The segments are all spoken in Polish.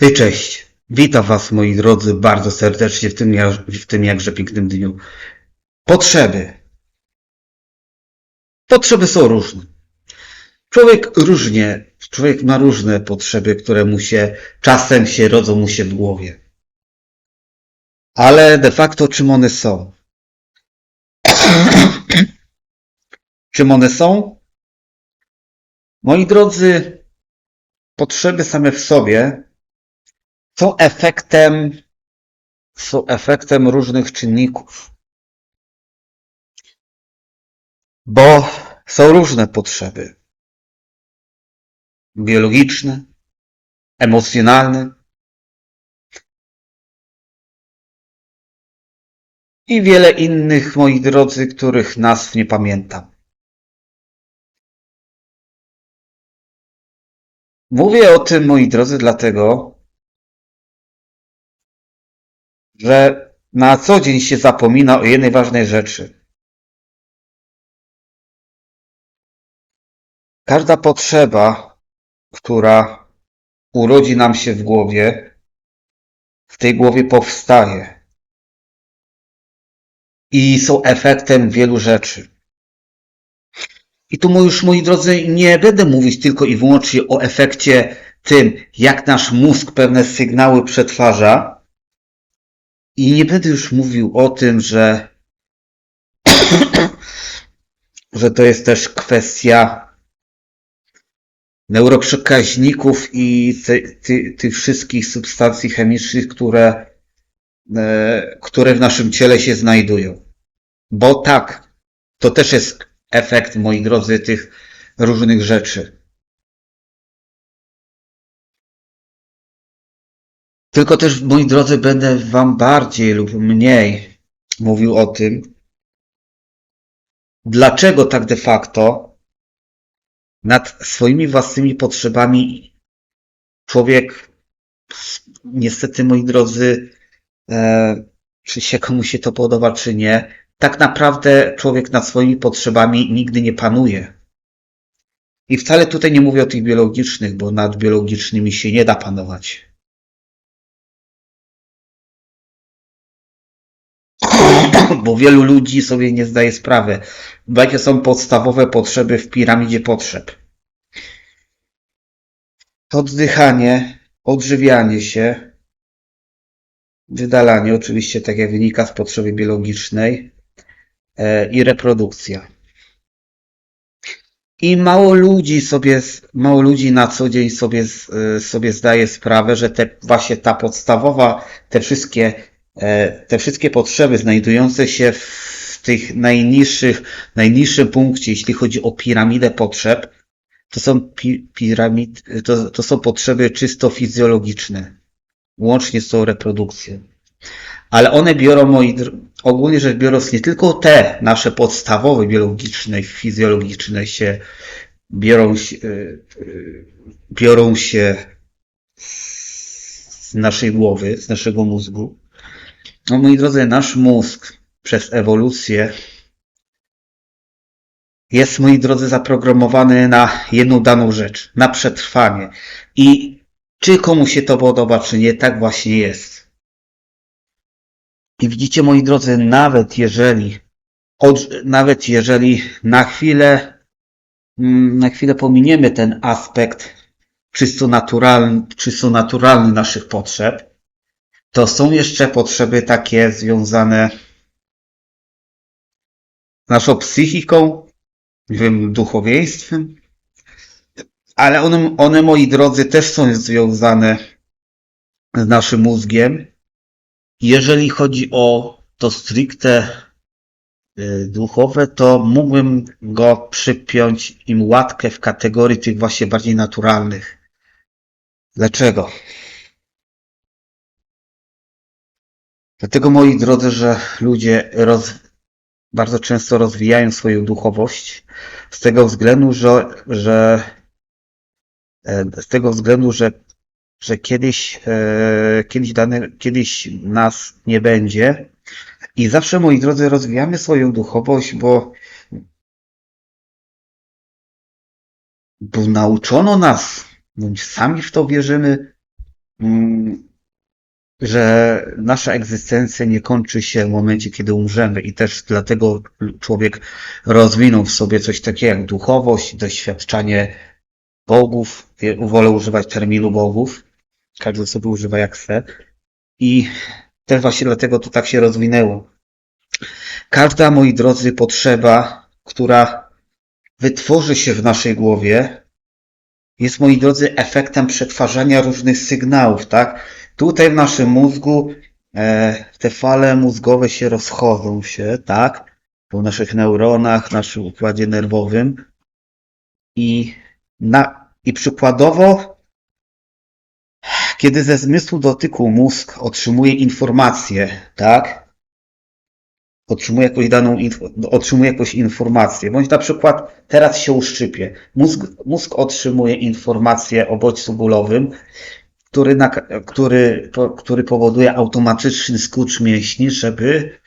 Hej, cześć. Witam Was, moi drodzy, bardzo serdecznie w tym, w tym jakże pięknym dniu. Potrzeby. Potrzeby są różne. Człowiek różnie, człowiek ma różne potrzeby, które mu się, czasem się rodzą mu się w głowie. Ale de facto czym one są? czym one są? Moi drodzy, potrzeby same w sobie są efektem, są efektem różnych czynników. Bo są różne potrzeby. Biologiczne, emocjonalne i wiele innych, moi drodzy, których nazw nie pamiętam. Mówię o tym, moi drodzy, dlatego, że na co dzień się zapomina o jednej ważnej rzeczy. Każda potrzeba, która urodzi nam się w głowie, w tej głowie powstaje. I są efektem wielu rzeczy. I tu już, moi drodzy, nie będę mówić tylko i wyłącznie o efekcie tym, jak nasz mózg pewne sygnały przetwarza, i nie będę już mówił o tym, że, że to jest też kwestia neuroprzekaźników i ty, ty, tych wszystkich substancji chemicznych, które, e, które w naszym ciele się znajdują. Bo tak, to też jest efekt, moi drodzy, tych różnych rzeczy. Tylko też, moi drodzy, będę Wam bardziej lub mniej mówił o tym, dlaczego tak de facto nad swoimi własnymi potrzebami człowiek, niestety, moi drodzy, e, czy się komu się to podoba, czy nie, tak naprawdę człowiek nad swoimi potrzebami nigdy nie panuje. I wcale tutaj nie mówię o tych biologicznych, bo nad biologicznymi się nie da panować. Bo wielu ludzi sobie nie zdaje sprawy, jakie są podstawowe potrzeby w piramidzie potrzeb. Oddychanie, odżywianie się, wydalanie, oczywiście tak jak wynika z potrzeby biologicznej e, i reprodukcja. I mało ludzi sobie, mało ludzi na co dzień sobie, e, sobie zdaje sprawę, że te, właśnie ta podstawowa, te wszystkie te wszystkie potrzeby znajdujące się w tych najniższych, najniższym punkcie, jeśli chodzi o piramidę potrzeb, to są pi, piramid, to, to są potrzeby czysto fizjologiczne, łącznie z tą reprodukcją. Ale one biorą, moi, ogólnie rzecz biorąc, nie tylko te nasze podstawowe biologiczne i fizjologiczne się biorą się, biorą się z naszej głowy, z naszego mózgu, no moi drodzy, nasz mózg przez ewolucję jest, moi drodzy, zaprogramowany na jedną daną rzecz, na przetrwanie. I czy komu się to podoba, czy nie, tak właśnie jest. I widzicie, moi drodzy, nawet jeżeli, od, nawet jeżeli na chwilę, mm, na chwilę pominiemy ten aspekt czysto naturalny, czysto naturalny naszych potrzeb, to są jeszcze potrzeby takie związane z naszą psychiką, nie wiem, duchowieństwem, ale one, one, moi drodzy, też są związane z naszym mózgiem. Jeżeli chodzi o to stricte y, duchowe, to mógłbym go przypiąć im łatkę w kategorii tych właśnie bardziej naturalnych. Dlaczego? Dlatego, moi drodzy, że ludzie roz, bardzo często rozwijają swoją duchowość z tego względu, że, że z tego względu, że, że kiedyś, e, kiedyś, dane, kiedyś nas nie będzie. I zawsze, moi drodzy, rozwijamy swoją duchowość, bo, bo nauczono nas, bądź sami w to wierzymy, mm, że nasza egzystencja nie kończy się w momencie, kiedy umrzemy i też dlatego człowiek rozwinął w sobie coś takiego jak duchowość, doświadczanie bogów. Wolę używać terminu bogów. Każdy sobie używa jak chce. I też właśnie dlatego to tak się rozwinęło. Każda, moi drodzy, potrzeba, która wytworzy się w naszej głowie, jest, moi drodzy, efektem przetwarzania różnych sygnałów, tak? Tutaj w naszym mózgu e, te fale mózgowe się rozchodzą się, tak? Po naszych neuronach, w naszym układzie nerwowym. I, na, i przykładowo, kiedy ze zmysłu dotyku mózg otrzymuje informację, tak? Otrzymuje jakąś daną, otrzymuje jakąś informację, bądź na przykład teraz się uszczypie. Mózg, mózg otrzymuje informację o bodźcu bólowym, który, na, który, po, który powoduje automatyczny skurcz mięśni, żeby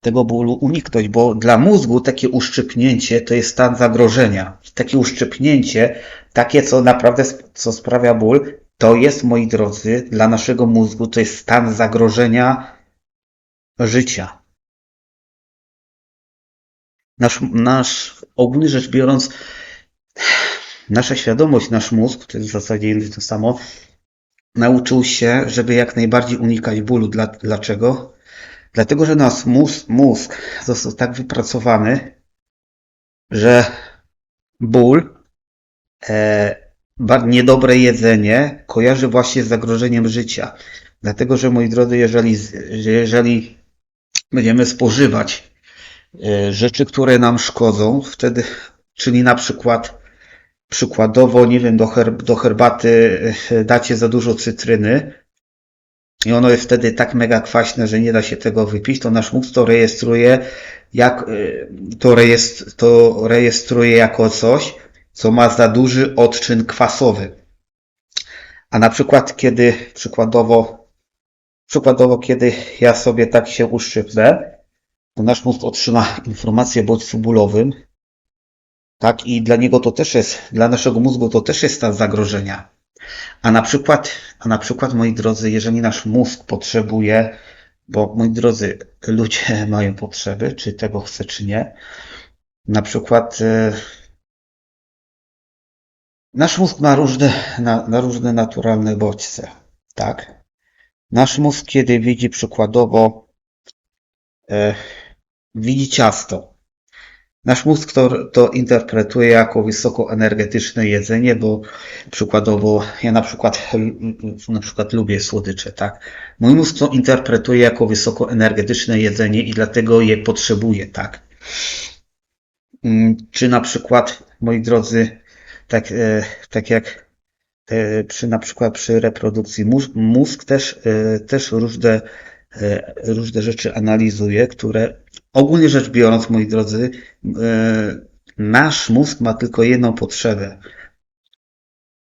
tego bólu uniknąć, bo dla mózgu takie uszczypnięcie to jest stan zagrożenia. Takie uszczypnięcie, takie co naprawdę co sprawia ból, to jest, moi drodzy, dla naszego mózgu to jest stan zagrożenia życia. Nasz, nasz ogólnie rzecz biorąc, nasza świadomość, nasz mózg, to jest w zasadzie to samo, nauczył się, żeby jak najbardziej unikać bólu. Dla, dlaczego? Dlatego, że nasz mózg, mózg został tak wypracowany, że ból, e, niedobre jedzenie kojarzy właśnie z zagrożeniem życia. Dlatego, że moi drodzy, jeżeli, jeżeli będziemy spożywać e, rzeczy, które nam szkodzą, wtedy, czyli na przykład przykładowo, nie wiem, do, herb, do herbaty e, dacie za dużo cytryny i ono jest wtedy tak mega kwaśne, że nie da się tego wypić, to nasz mózg to rejestruje, jak, e, to, rejestr, to rejestruje jako coś, co ma za duży odczyn kwasowy. A na przykład, kiedy przykładowo, przykładowo, kiedy ja sobie tak się uszczypnę, to nasz mózg otrzyma informację bodźcu bólowym, tak? I dla niego to też jest, dla naszego mózgu to też jest stan zagrożenia. A na przykład, a na przykład, moi drodzy, jeżeli nasz mózg potrzebuje, bo moi drodzy, ludzie mają potrzeby, czy tego chce, czy nie. Na przykład, e, nasz mózg ma różne, na, na różne naturalne bodźce, tak? Nasz mózg, kiedy widzi przykładowo, e, widzi ciasto, Nasz mózg to, to interpretuje jako wysokoenergetyczne jedzenie, bo przykładowo ja na przykład, na przykład lubię słodycze, tak? Mój mózg to interpretuje jako wysokoenergetyczne jedzenie i dlatego je potrzebuje, tak? Mm, Czy na przykład, moi drodzy, tak, e, tak jak przy na przykład przy reprodukcji mózg, mózg też, e, też różne, różne rzeczy analizuje, które ogólnie rzecz biorąc, moi drodzy, e, nasz mózg ma tylko jedną potrzebę.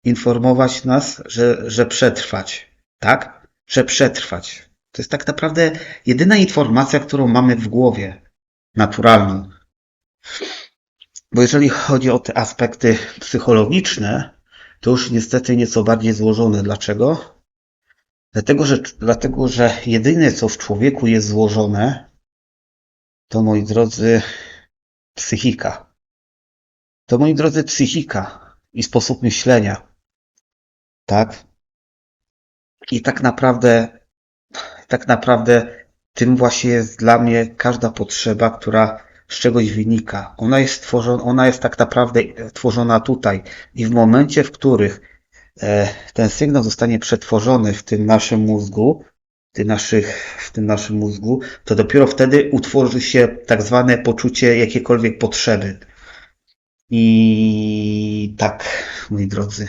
Informować nas, że, że przetrwać. Tak? Że przetrwać. To jest tak naprawdę jedyna informacja, którą mamy w głowie. Naturalną. Bo jeżeli chodzi o te aspekty psychologiczne, to już niestety nieco bardziej złożone. Dlaczego? Dlatego, że, dlatego, że jedyne, co w człowieku jest złożone, to moi drodzy, psychika. To moi drodzy, psychika i sposób myślenia. Tak? I tak naprawdę, tak naprawdę tym właśnie jest dla mnie każda potrzeba, która z czegoś wynika. Ona jest tworzona, ona jest tak naprawdę tworzona tutaj. I w momencie, w których ten sygnał zostanie przetworzony w tym naszym mózgu, w tym, naszych, w tym naszym mózgu, to dopiero wtedy utworzy się tak zwane poczucie jakiejkolwiek potrzeby. I tak, moi drodzy.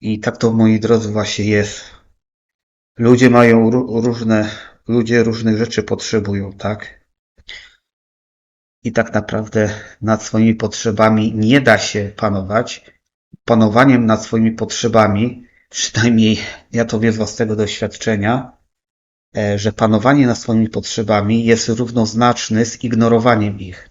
I tak to, moi drodzy, właśnie jest. Ludzie mają ró- różne, ludzie różnych rzeczy potrzebują, tak? I tak naprawdę nad swoimi potrzebami nie da się panować. Panowaniem nad swoimi potrzebami, przynajmniej ja to wiem z własnego doświadczenia, e, że panowanie nad swoimi potrzebami jest równoznaczne z ignorowaniem ich.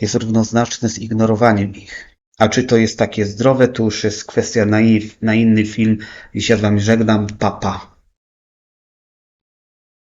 Jest równoznaczne z ignorowaniem ich. A czy to jest takie zdrowe, to już jest kwestia na, na inny film. I się z Wami żegnam. Papa. Pa.